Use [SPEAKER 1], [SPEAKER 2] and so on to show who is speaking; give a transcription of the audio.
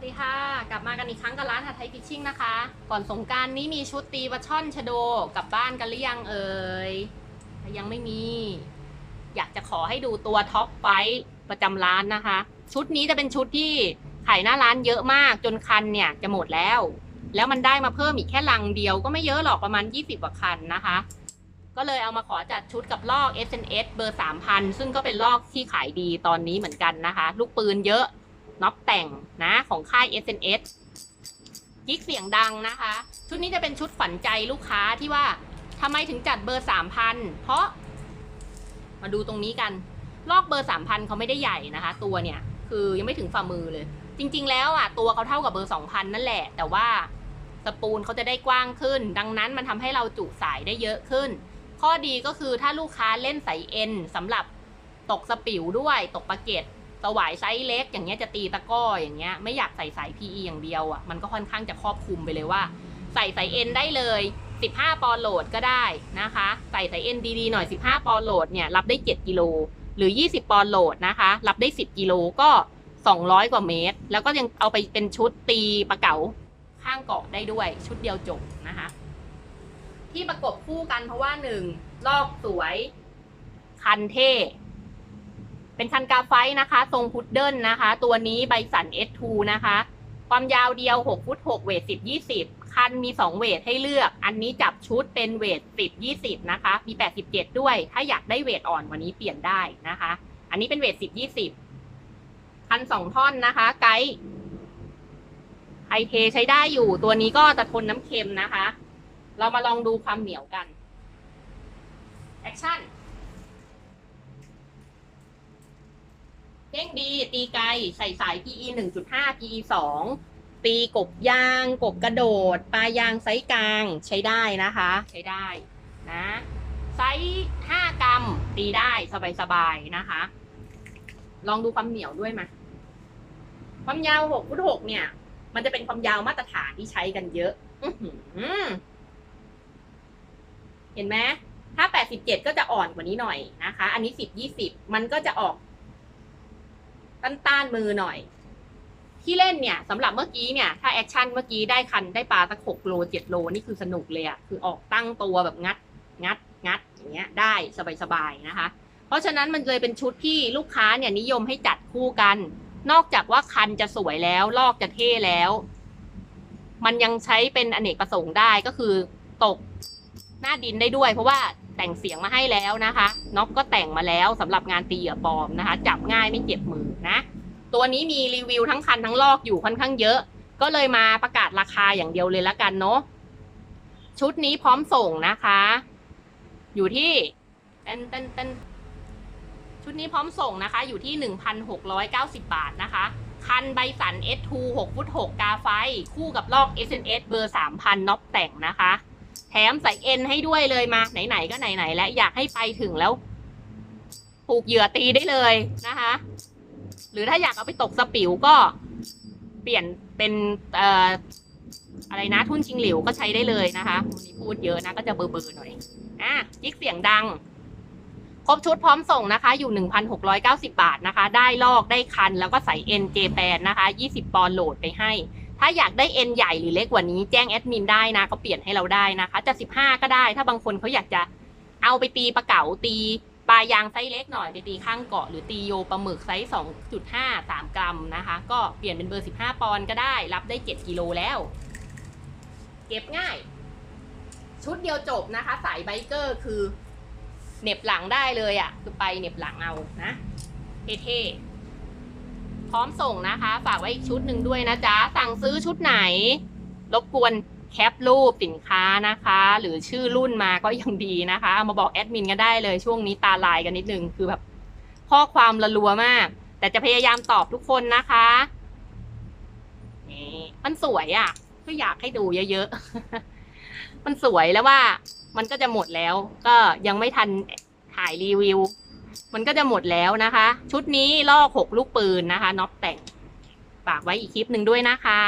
[SPEAKER 1] วัสดีค่ะ กลับมากันอีกครั้งกับร้านหัดไทยฟิชชิ่งนะคะ ก่อนสงการนี้มีชุดตีปลาช่อนชโดกลับบ้านกันหรือยังเอ่ยยังไม่มี อยากจะขอให้ดูตัวท็อปไฟท์ประจำร้านนะคะ ชุดนี้จะเป็นชุดที่ขายหน้าร้านเยอะมากจนคันเนี่ยจะหมดแล้ว แล้วมันได้มาเพิ่มอีกแค่ลังเดียวก็ไม่เยอะหรอกประมาณ 20กว่าคันนะคะ ก็เลยเอามาขอจัดชุดกับลอก SNS เบอร์ 3000 ซึ่งก็เป็นลอกที่ขายดีตอนนี้เหมือนกันนะคะ ลูกปืนเยอะ น็อกแต่งนะของค่าย SNS กิ๊กเสียงดังนะคะ ชุดนี้จะเป็นชุดฝันใจลูกค้าที่ว่าทำไมถึงจัดเบอร์3000เพราะ มาดูตรงนี้กัน ลอกเบอร์3000เขาไม่ได้ใหญ่นะคะ ตัวเนี่ยคือยังไม่ถึงฝ่ามือเลย จริง ๆ แล้วอะตัวเขาเท่ากับเบอร์2000นั่นแหละ แต่ว่าสปูลเขาจะได้กว้างขึ้น ดังนั้นมันทำให้เราจุสายได้เยอะขึ้น ข้อดีก็คือถ้าลูกค้าเล่นสายเอ็นสำหรับตกสปิวด้วยตกปะเก็ด สวายไซส์เล็ก อย่างเงี้ยจะตีตะก้ออย่างเงี้ยไม่อยากใส่สาย PE อย่างเดียวอะมันก็ค่อนข้างจะครอบคลุมไปเลยว่า ใส่สายเอ็นได้เลย 15 ปอนโหลดก็ได้นะคะ ใส่สายเอ็นดีๆหน่อย 15 ปอนโหลดเนี่ยรับได้ 7 กิโลหรือ 20 ปอนโหลดนะคะ รับได้ 10 กิโลก็ 200 กว่าเมตร แล้วก็ยังเอาไปเป็นชุดตีปะเก๋าข้างเกาะได้ด้วยชุดเดียวจบนะคะ ที่ประกบคู่กันเพราะว่าหนึ่งลอกสวย คันเท่ เป็นคันกาไฟนะคะทรงพุดเดิลนะคะ ตัวนี้ใบสัน S2 นะคะ ความยาวเดียว 6 ฟุต 6 เวท 10 20 คันมี 2 เวทให้เลือก อันนี้จับชุดเป็นเวท 10 20 นะคะ มี 87 ด้วย ถ้าอยากได้เวทอ่อนว่านี้เปลี่ยนได้นะคะ อันนี้เป็นเวท 10 20 คันสองท่อนนะคะ ไกด์ไฮเทใช้ได้อยู่ ตัวนี้ก็จะทนน้ำเค็มนะคะ เรามาลองดูความเหนียวกัน แอคชั่น เด้งดี ตีไกลใส่สาย PE 1.5 PE 2 ตีกบยาง กบกระโดด ปลายางไซส์กลางใช้ได้นะคะ ใช้ได้นะไซส์5กรัมตีได้สบายๆนะคะ ลองดูความเหนียวด้วยมา ความยาว6ฟุต6เนี่ย มันจะเป็นความยาวมาตรฐานที่ใช้กันเยอะอเห็นไหมถ้า 87 ก็จะอ่อนกว่านี้หน่อยนะคะ อันนี้ 10 20 มันก็จะออก ต้านมือหน่อย ที่เล่นเนี่ยสำหรับเมื่อกี้เนี่ย ถ้าแอคชั่นเมื่อกี้ได้คันได้ปลาสักหกโลเจ็ดโลนี่คือสนุกเลยอะคือออกตั้งตัวแบบงัด งัด งัดอย่างเงี้ยได้สบายๆนะคะ เพราะฉะนั้นมันเลยเป็นชุดที่ลูกค้าเนี่ยนิยมให้จัดคู่กัน นอกจากว่าคันจะสวยแล้วลอกจะเท่แล้ว มันยังใช้เป็นอเนกประสงค์ได้ก็คือตกหน้าดินได้ด้วย เพราะว่าแต่งเสียงมาให้แล้วนะคะน็อกก็แต่งมาแล้วสำหรับงานตีเหยื่อปลอมนะคะ จับง่ายไม่เจ็บมือ นะ ตัวนี้มีรีวิวทั้งคันทั้งลอกอยู่ค่อนข้างเยอะ ก็เลยมาประกาศราคาอย่างเดียวเลยละกันเนาะชุดนี้พร้อมส่งนะคะ อยู่ที่เต้นเต้นเต้นชุดนี้พร้อมส่งนะคะ อยู่ที่ 1,690 บาทนะคะ คันใบสัน S2 6ฟุต6กาไฟ คู่กับลอก SNS เบอร์ 3,000น็อปแต่งนะคะ แถมใส่เอ็นให้ด้วยเลยมา ไหน ๆ ก็ไหน ๆ แล้วอยากให้ไปถึงแล้ว ผูกเหยื่อตีได้เลยนะคะ หรือถ้าอยากเอาไปตกสปิวก็เปลี่ยนเป็นเอ่ออะไรนะทุ่นชิงหลิวก็ใช้ได้เลยนะคะวันนี้พูดเยอะนะก็จะเบอร์เบอร์หน่อยอะจิกเสียงดัง ครบชุดพร้อมส่งนะคะ อยู่ 1,690 บาทนะคะ ได้ลอกได้คันแล้วก็ใส่เอ็นเจแปนนะคะ 20 ปอนด์โหลดไปให้ ถ้าอยากได้เอ็นใหญ่หรือเล็กกว่านี้แจ้งแอดมินได้นะเขาเปลี่ยนให้เราได้นะคะ จะ 15 ก็ได้ ถ้าบางคนเขาอยากจะเอาไปตีปลาเก๋าตี ปลายางไซส์เล็กหน่อยไปตีข้างเกาะหรือตีโยปลาหมึกไซส์ 2.5 3 กรัมนะคะ ก็เปลี่ยนเป็นเบอร์ 15 ปอนด์ก็ได้ รับได้ 7 กิโลแล้ว เก็บง่าย ชุดเดียวจบนะคะ สายไบเกอร์คือเหน็บหลังได้เลยอะ่ะ คือไปเหน็บหลังเอานะเท่ๆพร้อมส่งนะคะ ฝากไว้อีกชุดหนึ่งด้วยนะจ๊ะ สั่งซื้อชุดไหนรบกวน แคปรูปสินค้านะคะ หรือชื่อรุ่นมาก็ยังดีนะคะเอามาบอกแอดมินก็ได้เลยช่วงนี้ตาลายกันนิดนึงคือแบบข้อความละลัวมาก แต่จะพยายามตอบทุกคนนะคะนี่มันสวยอะ่ะ ก็อยากให้ดูเยอะๆ มันสวยแล้วว่า มันก็จะหมดแล้ว ก็ยังไม่ทันถ่ายรีวิว มันก็จะหมดแล้วนะคะ ชุดนี้ลอกหกลูกปืนนะคะน็อปแต่งฝากไว้อีกคลิปหนึ่งด้วยนะคะ